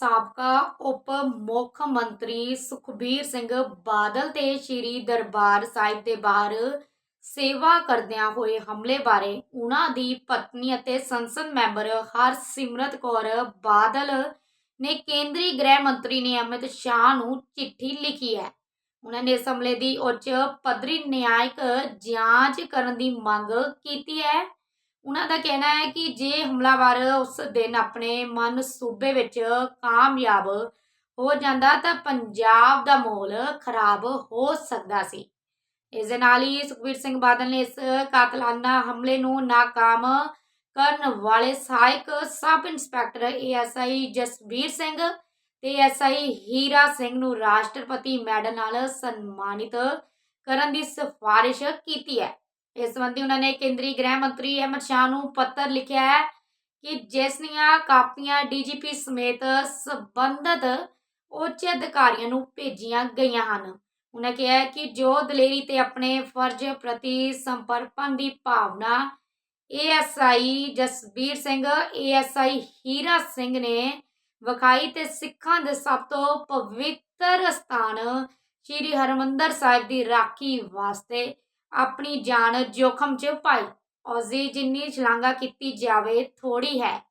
ਸਾਬਕਾ ਉਪ ਮੁੱਖ ਮੰਤਰੀ ਸੁਖਬੀਰ ਸਿੰਘ ਬਾਦਲ ਤੇ ਸ੍ਰੀ ਦਰਬਾਰ ਸਾਹਿਬ ਦੇ ਬਾਹਰ ਸੇਵਾ ਕਰਦਿਆਂ ਹੋਏ ਹਮਲੇ ਬਾਰੇ ਉਹਨਾਂ ਦੀ ਪਤਨੀ ਅਤੇ ਸੰਸਦ ਮੈਂਬਰ ਹਰਸਿਮਰਤ ਕੌਰ ਬਾਦਲ ਨੇ ਕੇਂਦਰੀ ਗ੍ਰਹਿ ਮੰਤਰੀ ਨੇ ਅਮਿਤ ਸ਼ਾਹ ਨੂੰ ਚਿੱਠੀ ਲਿਖੀ ਹੈ। ਉਹਨਾਂ ਨੇ ਇਸ ਹਮਲੇ ਦੀ ਉੱਚ ਪੱਧਰੀ ਨਿਆਇਕ ਜਾਂਚ ਕਰਨ ਦੀ ਮੰਗ ਕੀਤੀ ਹੈ। ਉਹਨਾਂ ਦਾ ਕਹਿਣਾ ਹੈ ਕਿ ਜੇ ਹਮਲਾਵਰ ਉਸ ਦਿਨ ਆਪਣੇ ਮਨ ਸੂਬੇ ਵਿੱਚ ਕਾਮਯਾਬ ਹੋ ਜਾਂਦਾ ਤਾਂ ਪੰਜਾਬ ਦਾ ਮਾਹੌਲ ਖਰਾਬ ਹੋ ਸਕਦਾ ਸੀ। ਇਸ ਦੇ ਨਾਲ ਹੀ ਸੁਖਬੀਰ ਸਿੰਘ ਬਾਦਲ ਨੇ ਇਸ ਕਾਤਲਾਨਾ ਹਮਲੇ ਨੂੰ ਨਾਕਾਮ ਕਰਨ ਵਾਲੇ ਸਹਾਇਕ sub inspector ASI Jasvir Singh ਤੇ ਐਸਆਈ ਹੀਰਾ ਸਿੰਘ ਨੂੰ ਰਾਸ਼ਟਰਪਤੀ ਮੈਡਲ ਨਾਲ ਸਨਮਾਨਿਤ ਕਰਨ ਦੀ ਸਿਫਾਰਿਸ਼ ਕੀਤੀ ਹੈ। ਇਸ ਸੰਬੰਧੀ ਉਹਨਾਂ ਨੇ ਕੇਂਦਰੀ ਗ੍ਰਹਿ ਮੰਤਰੀ ਅਮਿਤ ਸ਼ਾਹ ਨੂੰ ਪੱਤਰ ਲਿਖਿਆ ਹੈ ਕਿ ਜਿਸ ਦੀਆਂ ਕਾਪੀਆਂ ਡੀਜੀਪੀ ਸਮੇਤ ਸਬੰਧਤ ਉੱਚ ਅਧਿਕਾਰੀਆਂ ਨੂੰ ਭੇਜੀਆਂ ਗਈਆਂ ਹਨ। ਉਹਨਾਂ ਕਿਹਾ ਹੈ ਕਿ ਜੋ ਦਲੇਰੀ ਤੇ ਆਪਣੇ ਫਰਜ਼ ਪ੍ਰਤੀ ਸਮਰਪਣ ਦੀ ਭਾਵਨਾ ਏਐਸਆਈ ਜਸਬੀਰ ਸਿੰਘ ਏਐਸਆਈ ਹੀਰਾ ਸਿੰਘ ਨੇ ਵਿਖਾਈ ਤੇ ਸਿੱਖਾਂ ਦੇ ਸਭ ਤੋਂ ਪਵਿੱਤਰ ਸਥਾਨ ਸ੍ਰੀ ਹਰਮੰਦਰ ਸਾਹਿਬ ਦੀ ਰਾਖੀ ਵਾਸਤੇ ਆਪਣੀ ਜਾਨ ਜੋਖਮ 'ਚ ਪਾਈ। ਉਸ ਜਿੰਨੀ ਸ਼ਲਾਘਾ ਕੀਤੀ ਜਾਵੇ ਥੋੜੀ ਹੈ।